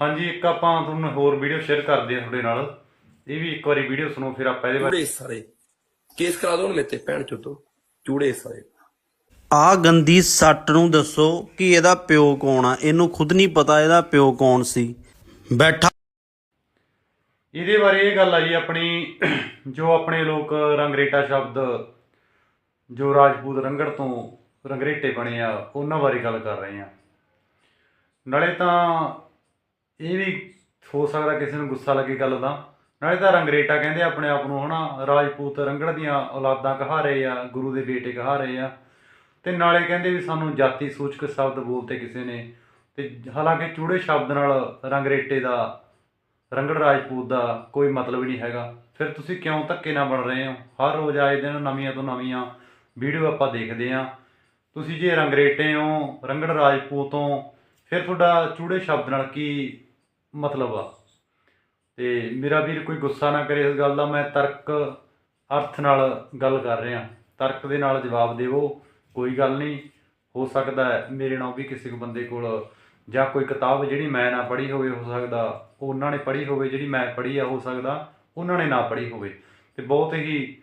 ਹਾਂਜੀ ਇੱਕ ਆਪਾਂ ਤੁਹਾਨੂੰ ਹੋਰ ਵੀਡੀਓ ਸ਼ੇਅਰ ਕਰਦੇ ਹਾਂ ਤੁਹਾਡੇ ਨਾਲ। ਇਹ ਵੀ ਇੱਕ ਵਾਰੀ ਵੀਡੀਓ ਸੁਣੋ ਫਿਰ ਆਪਾਂ ਇਹਦੇ ਬਾਰੇ ਚੂੜੇ ਸਾਰੇ। ਕੇਸ ਕਰਾ ਦੋ ਮੇਤੇ ਭੈਣ ਚੋਦੋ ਚੂੜੇ ਸਾਰੇ। ਆ ਗੰਦੀ ਸੱਟ ਨੂੰ ਦੱਸੋ ਕਿ ਇਹਦਾ ਪਿਓ ਕੌਣ ਆ? ਇਹਨੂੰ ਖੁਦ ਨਹੀਂ ਪਤਾ ਇਹਦਾ ਪਿਓ ਕੌਣ ਸੀ। ਬੈਠਾ ਇਹਦੇ ਬਾਰੇ ਇਹ ਗੱਲ ਆ ਜੀ ਆਪਣੀ ਜੋ ਆਪਣੇ ਲੋਕ ਰੰਗਰੇਟਾ ਸ਼ਬਦ ਜੋ ਰਾਜਪੂਤ ਰੰਗੜ ਤੋਂ ਰੰਗਰੇਟੇ ਬਣੇ ਆ ਉਹਨਾਂ ਬਾਰੇ ਗੱਲ ਕਰ ਰਹੇ ਆ। ਨਾਲੇ ਤਾਂ ਇਹ ਵੀ ਹੋ ਸਕਦਾ ਕਿਸੇ ਨੂੰ ਗੁੱਸਾ ਲੱਗੇ ਗੱਲ ਦਾ। ਨਾਲੇ ਤਾਂ ਰੰਗਰੇਟਾ ਕਹਿੰਦੇ ਆਪਣੇ ਆਪ ਨੂੰ, ਹਨਾ? ਰਾਜਪੂਤ ਰੰਗੜ ਦੀਆਂ ਔਲਾਦਾਂ ਕਹਾ ਰਹੇ ਆ, ਗੁਰੂ ਦੇ ਬੇਟੇ ਕਹਾ ਰਹੇ ਆ। ਤੇ ਨਾਲੇ ਕਹਿੰਦੇ ਵੀ ਸਾਨੂੰ ਜਾਤੀ ਸੂਚਕ ਸ਼ਬਦ ਬੋਲਤੇ ਕਿਸੇ ਨੇ। ਤੇ ਹਾਲਾਂਕਿ ਚੂੜੇ ਸ਼ਬਦ ਨਾਲ ਰੰਗਰੇਟੇ ਦਾ, ਰੰਗੜ ਰਾਜਪੂਤ ਦਾ ਕੋਈ ਮਤਲਬ ਹੀ ਨਹੀਂ ਹੈਗਾ। ਫਿਰ ਤੁਸੀਂ ਕਿਉਂ ਧੱਕੇ ਨਾਲ ਬਣ ਰਹੇ ਹੋ? ਹਰ ਰੋਜ਼ ਆਏ ਦਿਨ ਨਵੀਆਂ ਤੋਂ ਨਵੀਆਂ ਵੀਡੀਓ ਆਪਾਂ ਦੇਖਦੇ ਆਂ ਤੁਸੀਂ ਜੇ ਰੰਗਰੇਟੇ ਹੋ, ਰੰਗੜ ਰਾਜਪੂਤ ਹੋ, ਫਿਰ ਤੁਹਾਡਾ ਚੂੜੇ ਸ਼ਬਦ ਨਾਲ ਕੀ ਮਤਲਬ ਆ। ਤੇ ਮੇਰਾ ਵੀਰ ਕੋਈ ਗੁੱਸਾ ਨਾ ਕਰੇ ਇਸ ਗੱਲ ਦਾ, ਮੈਂ ਤਰਕ ਅਰਥ ਨਾਲ ਗੱਲ ਕਰ ਰਿਹਾ। ਤਰਕ ਦੇ ਨਾਲ ਜਵਾਬ ਦੇਵੋ, ਕੋਈ ਗੱਲ ਨਹੀਂ। ਹੋ ਸਕਦਾ ਮੇਰੇ ਨਾਲ ਵੀ ਕਿਸੇ ਕੋ ਬੰਦੇ ਕੋਲ ਜਾਂ ਕੋਈ ਕਿਤਾਬ ਜਿਹੜੀ ਮੈਂ ਨਾ ਪੜ੍ਹੀ ਹੋਵੇ ਹੋ ਸਕਦਾ ਉਹ ਉਹਨਾਂ ਨੇ ਪੜ੍ਹੀ ਹੋਵੇ, ਜਿਹੜੀ ਮੈਂ ਪੜ੍ਹੀ ਆ ਹੋ ਸਕਦਾ, ਉਹਨਾਂ ਨੇ ਨਾ ਪੜ੍ਹੀ ਹੋਵੇ। ਤੇ ਬਹੁਤ ਹੀ